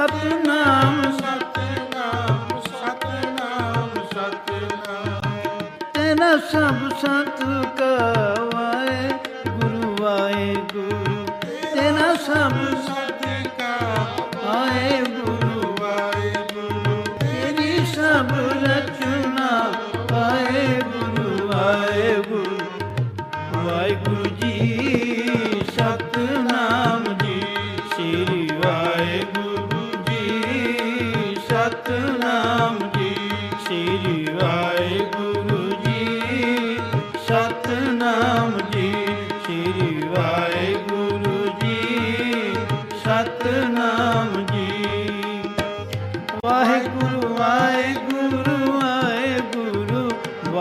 ਸਤਨਾਮ ਸਤਨਾਮ ਸਤਨਾਮ ਸਤਨਾਮ। ਤੇਰਾ ਸਭ ਸੰਤ ਕਵਾਏ ਗੁਰੂ ਆਏ ਗੁਰੂ। ਤੇਰਾ ਸਭ ਸੰਤ ਕਵਾਏ ਗੁਰੂ ਆਏ ਗੁਰੂ। ਤੇਰੀ ਸਭ ਰਚਨਾ ਆਏ ਗੁਰੂ ਆਏ ਗੁਰੂ। ਵਾਹਿਗੁਰੂ ਜੀ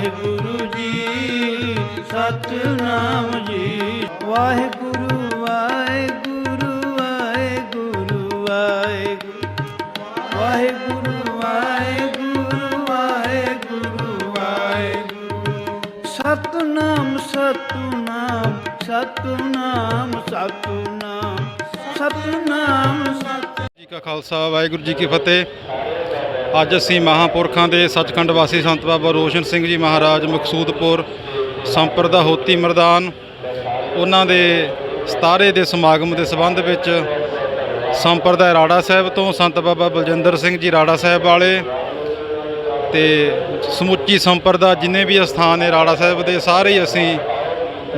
ਵਾਹਿਗੁਰੂ ਜੀ, ਸਤਨਾਮ ਜੀ। ਵਾਹਿਗੁਰੂ ਵਾਹਿਗੁਰੂ ਵਾਹਿਗੁਰੂ ਵਾਹਿਗੁਰੂ। ਵਾਹਿਗੁਰੂ ਵਾਹਿਗੁਰੂ ਵਾਹਿਗੁਰੂ ਵਾਹਿਗੁਰੂ। ਸਤਨਾਮ ਸਤਨਾਮ ਸਤਨਾਮ ਸਤਨਾਮ। ਸਤਨਾਮ, ਸਤ ਜੀ ਕਾ ਖਾਲਸਾ, ਵਾਹਿਗੁਰੂ ਜੀ ਕੀ ਫਤਿਹ। ਅੱਜ ਅਸੀਂ ਮਹਾਪੁਰਖਾਂ ਦੇ ਸੱਚਖੰਡ ਵਾਸੀ ਸੰਤ ਬਾਬਾ ਰੋਸ਼ਨ ਸਿੰਘ ਜੀ ਮਹਾਰਾਜ ਮਕਸੂਦਪੁਰ ਸੰਪਰਦਾ ਹੋਤੀ ਮਰਦਾਨ, ਉਹਨਾਂ ਦੇ ਸਤਾਰੇ ਦੇ ਸਮਾਗਮ ਦੇ ਸੰਬੰਧ ਵਿੱਚ ਸੰਪਰਦਾ ਰਾੜਾ ਸਾਹਿਬ ਤੋਂ ਸੰਤ ਬਾਬਾ ਬਲਜਿੰਦਰ ਸਿੰਘ ਜੀ ਰਾੜਾ ਸਾਹਿਬ ਵਾਲੇ ਤੇ ਸਮੁੱਚੀ ਸੰਪਰਦਾ ਜਿੰਨੇ ਵੀ ਅਸਥਾਨ ਨੇ ਰਾੜਾ ਸਾਹਿਬ ਦੇ, ਸਾਰੇ ਹੀ ਅਸੀਂ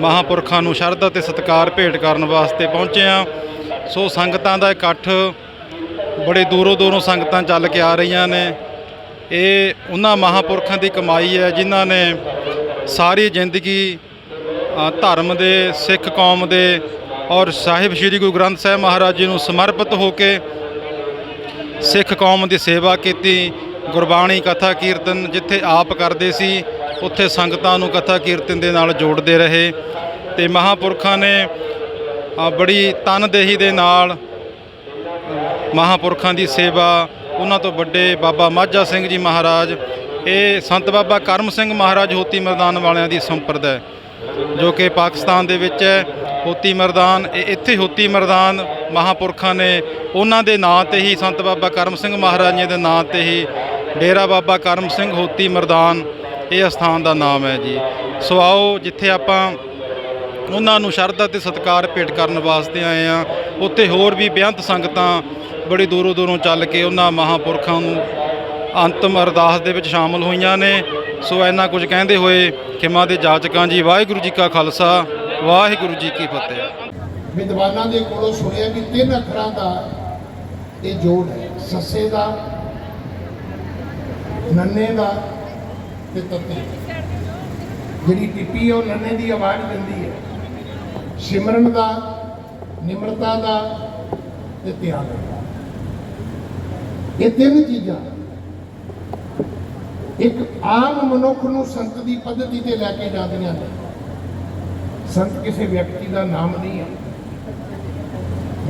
ਮਹਾਪੁਰਖਾਂ ਨੂੰ ਸ਼ਰਧਾ ਤੇ ਸਤਿਕਾਰ ਭੇਟ ਕਰਨ ਵਾਸਤੇ ਪਹੁੰਚੇ ਹਾਂ। ਸੋ ਸੰਗਤਾਂ ਦਾ ਇਕੱਠ ਬੜੇ ਦੂਰੋਂ ਦੂਰੋਂ ਸੰਗਤਾਂ ਚੱਲ ਕੇ ਆ ਰਹੀਆਂ ਨੇ। ਇਹ ਉਹਨਾਂ ਮਹਾਪੁਰਖਾਂ ਦੀ ਕਮਾਈ ਹੈ, ਜਿਨ੍ਹਾਂ ਨੇ ਸਾਰੀ ਜ਼ਿੰਦਗੀ ਧਰਮ ਦੇ, ਸਿੱਖ ਕੌਮ ਦੇ ਔਰ ਸਾਹਿਬ ਸ੍ਰੀ ਗੁਰੂ ਗ੍ਰੰਥ ਸਾਹਿਬ ਮਹਾਰਾਜ ਜੀ ਨੂੰ ਸਮਰਪਿਤ ਹੋ ਕੇ ਸਿੱਖ ਕੌਮ ਦੀ ਸੇਵਾ ਕੀਤੀ। ਗੁਰਬਾਣੀ ਕਥਾ ਕੀਰਤਨ ਜਿੱਥੇ ਆਪ ਕਰਦੇ ਸੀ, ਉੱਥੇ ਸੰਗਤਾਂ ਨੂੰ ਕਥਾ ਕੀਰਤਨ ਦੇ ਨਾਲ ਜੋੜਦੇ ਰਹੇ ਤੇ ਮਹਾਪੁਰਖਾਂ ਨੇ ਬੜੀ ਤਨਦੇਹੀ ਦੇ ਨਾਲ ਮਹਾਪੁਰਖਾਂ ਦੀ ਸੇਵਾ, ਉਹਨਾਂ ਤੋਂ ਵੱਡੇ ਬਾਬਾ ਮਾਝਾ ਸਿੰਘ ਜੀ ਮਹਾਰਾਜ, ਇਹ ਸੰਤ ਬਾਬਾ ਕਰਮ ਸਿੰਘ ਮਹਾਰਾਜ ਹੋਤੀ ਮਰਦਾਨ ਵਾਲਿਆਂ ਦੀ ਸੰਪਰਦਾ ਜੋ ਕਿ ਪਾਕਿਸਤਾਨ ਦੇ ਵਿੱਚ ਹੈ। ਹੋਤੀ ਮਰਦਾਨ ਇਹ ਇੱਥੇ ਹੋਤੀ ਮਰਦਾਨ ਮਹਾਪੁਰਖਾਂ ਨੇ ਉਹਨਾਂ ਦੇ ਨਾਂ ਤੇ ਹੀ ਸੰਤ ਬਾਬਾ ਕਰਮ ਸਿੰਘ ਮਹਾਰਾਜ ਜੀ ਦੇ ਨਾਂ ਤੇ ਹੀ ਡੇਰਾ ਬਾਬਾ ਕਰਮ ਸਿੰਘ ਹੋਤੀ ਮਰਦਾਨ ਇਹ ਅਸਥਾਨ ਦਾ ਨਾਮ ਹੈ ਜੀ। ਸੋ ਆਓ ਜਿੱਥੇ ਆਪਾਂ ਉਹਨਾਂ ਨੂੰ ਸ਼ਰਧਾ ਤੇ ਸਤਿਕਾਰ ਭੇਟ ਕਰਨ ਵਾਸਤੇ ਆਏ ਆ ਉੱਥੇ ਹੋਰ ਵੀ ਬੇਅੰਤ ਸੰਗਤਾਂ ਬੜੀ ਦੂਰੋਂ ਦੂਰੋਂ ਚੱਲ ਕੇ ਉਹਨਾਂ ਮਹਾਪੁਰਖਾਂ ਨੂੰ ਅੰਤਮ ਅਰਦਾਸ ਦੇ ਵਿੱਚ ਸ਼ਾਮਲ ਹੋਈਆਂ ਨੇ। ਸੋ ਇੰਨਾ ਕੁਝ ਕਹਿੰਦੇ ਹੋਏ ਖਿਮਾ ਦੇ ਜਾਚਕਾਂ ਜੀ, ਵਾਹਿਗੁਰੂ ਜੀ ਕਾ ਖਾਲਸਾ, ਵਾਹਿਗੁਰੂ ਜੀ ਕੀ ਫਤਿਹ। ਵਿਦਵਾਨਾਂ ਦੇ ਕੋਲੋਂ ਸੁਣਿਆ ਕਿ ਤਿੰਨ ਅੱਖਰਾਂ ਦਾ ਇਹ ਜੋੜ ਹੈ। ਸੱਸੇ ਦਾ, ਨੰਨੇ ਦਾ ਤੇ ਤੱਤੇ ਜਿਹੜੀ ਟਿੱਪੀ ਉਹ ਨੰਨੇ ਦੀ ਆਵਾਜ਼ ਦਿੰਦੀ ਹੈ। ਸਿਮਰਨ ਦਾ, ਨਿਮਰਤਾ ਦਾ ਤੇ ਤਿਆਗ ਦਾ। ਇਹ ਤਿੰਨ ਚੀਜ਼ਾਂ। ਇੱਕ ਆਮ ਮਨੁੱਖ ਨੂੰ ਸੰਤ ਦੀ ਪੱਧਤੀ ਤੇ ਲੈ ਕੇ ਜਾਂਦੀਆਂ ਨੇ। ਸੰਤ ਕਿਸੇ ਵਿਅਕਤੀ ਦਾ ਨਾਮ ਨਹੀਂ ਹੈ।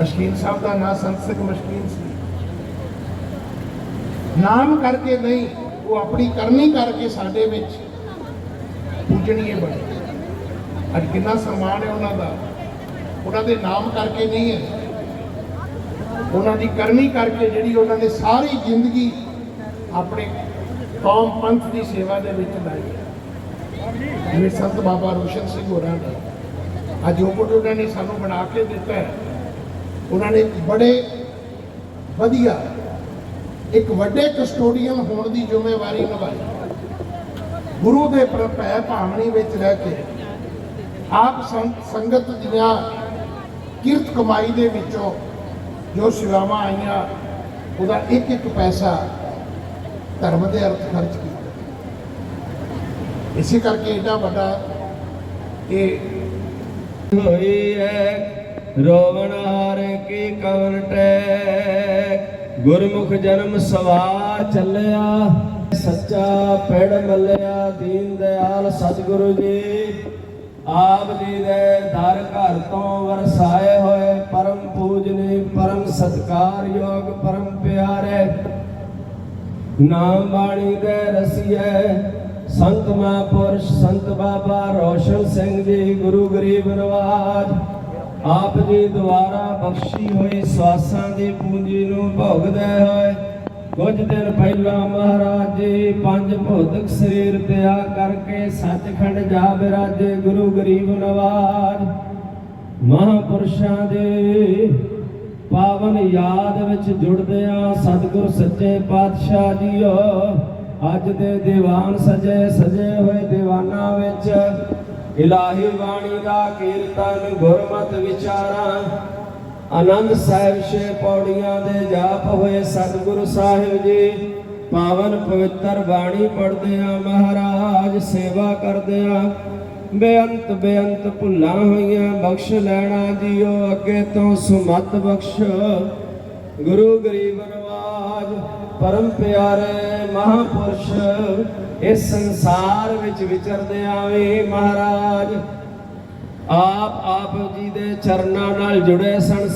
ਮਸ਼ਕੀਨ ਸਾਹਿਬ ਦਾ ਨਾਮ ਸੰਤ ਸਿੰਘ ਮਸ਼ਕੀਨ ਸੀ। ਨਾਮ ਕਰਕੇ ਨਹੀਂ, ਉਹ ਆਪਣੀ ਕਰਨੀ ਕਰਕੇ ਸਾਡੇ ਵਿੱਚ ਪੂਜਣੀਏ ਬਣੇ। ਅੱਜ ਕਿੰਨਾ ਸਨਮਾਨ ਹੈ ਉਹਨਾਂ ਦਾ? ਉਹਨਾਂ ਦੇ ਨਾਮ ਕਰਕੇ ਨਹੀਂ ਹੈ। ਉਹਨਾਂ ਦੀ ਕਰਮੀ ਕਰਕੇ ਜਿਹੜੀ ਉਹਨਾਂ ਨੇ ਸਾਰੀ ਜ਼ਿੰਦਗੀ ਆਪਣੇ ਕੌਮ ਪੰਥ ਦੀ ਸੇਵਾ ਦੇ ਵਿੱਚ ਲਾਈ ਜਿਵੇਂ ਸੰਤ ਬਾਬਾ ਰੋਸ਼ਨ ਸਿੰਘ ਹੋਰਾਂ ਨੇ ਅੱਜ ਜੋ ਕੁਝ ਉਹਨਾਂ ਨੇ ਸਾਨੂੰ ਬਣਾ ਕੇ ਦਿੱਤਾ ਹੈ। ਉਹਨਾਂ ਨੇ ਬੜੇ ਵਧੀਆ, ਇੱਕ ਵੱਡੇ ਕਸਟੋਡੀਅਨ ਹੋਣ ਦੀ ਜ਼ਿੰਮੇਵਾਰੀ ਨਿਭਾਈ। ਗੁਰੂ ਦੇ ਪ੍ਰ- ਭਾਵਨੀ ਵਿੱਚ ਰਹਿ ਕੇ ਆਪ ਸੰਤ ਸੰਗਤ ਦੀਆਂ ਕਿਰਤ ਕਮਾਈ ਦੇ ਵਿੱਚੋਂ ਜੋ ਸੇਵਾਵਾਂ ਆਈਆਂ, ਉਹਦਾ ਇੱਕ ਇੱਕ ਪੈਸਾ ਧਰਮ ਦੇ ਅਰਥ ਖਰਚ ਕੀਤਾ। ਇਸੇ ਕਰਕੇ ਏਡਾ ਵੱਡਾ ਇਹ ਹੋਈ ਹੈ ਰੋਵਣ ਹਾਰ ਕੀ ਕਵਨ ਟੈ, ਗੁਰਮੁਖ ਜਨਮ ਸਵਾਰ ਚੱਲਿਆ, ਸੱਚਾ ਪੜ ਮੱਲਿਆ, ਦੀਨ ਦਿਆਲ ਸਤਿਗੁਰੂ ਜੀ। ਆਪ ਜੀ ਦੇ ਦਰ ਘਰ ਤੋਂ ਵਰਸਾਏ ਹੋਏ ਪਰਮ ਪੂਜਨੀ, ਪਰਮ ਸਤਕਾਰਯੋਗ ਪਰਮ ਪਿਆਰੇ ਨਾਮ ਬਾਣੀ ਦੇ ਰਸੀਏ ਸੰਤ ਮਹਾਂਪੁਰਸ਼, ਸੰਤ ਬਾਬਾ ਰੋਸ਼ਨ ਸਿੰਘ ਜੀ, ਗੁਰੂ ਗਰੀਬ ਨਵਾਜ ਆਪ ਜੀ ਦੁਆਰਾ ਬਖਸ਼ੀ ਹੋਈ ਸਵਾਸਾਂ ਦੀ ਪੂੰਜੀ ਨੂੰ ਭੋਗਦੇ ਹੋਏ ਕੁਝ ਦਿਨ ਪਹਿਲਾਂ ਮਹਾਰਾਜ ਜੀ ਪੰਜ ਭੌਤਿਕ ਸਰੀਰ ਤਿਆਗ ਕਰਕੇ ਸੱਚਖੰਡ ਜਾ ਬਿਰਾਜੇ ਗੁਰੂ ਗਰੀਬ ਨਵਾਜ। ਮਹਾਂਪੁਰਸ਼ਾਂ ਦੇ ਪਾਵਨ ਯਾਦ ਵਿੱਚ ਜੁੜਦੇ ਆ ਸਤਿਗੁਰ ਸੱਚੇ ਪਾਤਸ਼ਾਹ ਜੀਓ। ਅੱਜ ਦੇ ਦੀਵਾਨ ਸਜੇ ਸਜੇ ਹੋਏ ਦੀਵਾਨਾਂ ਵਿੱਚ ਇਲਾਹੀ ਬਾਣੀ ਦਾ ਕੀਰਤਨ ਗੁਰਮਤ ਵਿਚਾਰਾਂ। ਆਨੰਦ ਸਾਹਿਬ ਛੇ ਪੌੜੀਆਂ ਦੇ ਜਾਪ ਹੋਏ ਸਤਿਗੁਰੂ ਸਾਹਿਬ ਜੀ। ਪਾਵਨ ਪਵਿੱਤਰ ਬਾਣੀ ਪੜ੍ਹਦੇ ਆ, ਮਹਾਰਾਜ ਸੇਵਾ ਕਰਦੇ ਆ। ਬੇਅੰਤ ਬੇਅੰਤ ਭੁੱਲਾਂ ਹੋਈਆਂ, ਬਖਸ਼ ਲੈਣਾ ਜੀਓ ਅੱਗੇ ਤੋਂ ਸੁਮਤ ਬਖਸ਼। ਗੁਰੂ ਗਰੀਬ ਨਵਾਜ, ਪਰਮ ਪਿਆਰੇ ਮਹਾਪੁਰਸ਼, ਇਸ ਸੰਸਾਰ ਵਿੱਚ ਵਿਚਰਦੇ ਆਵੇ ਮਹਾਰਾਜ। ਆਪ ਆਪ ਜੀ ਦੇ ਚਰਨਾਂ ਨਾਲ ਜੁੜੇ ਸਨ।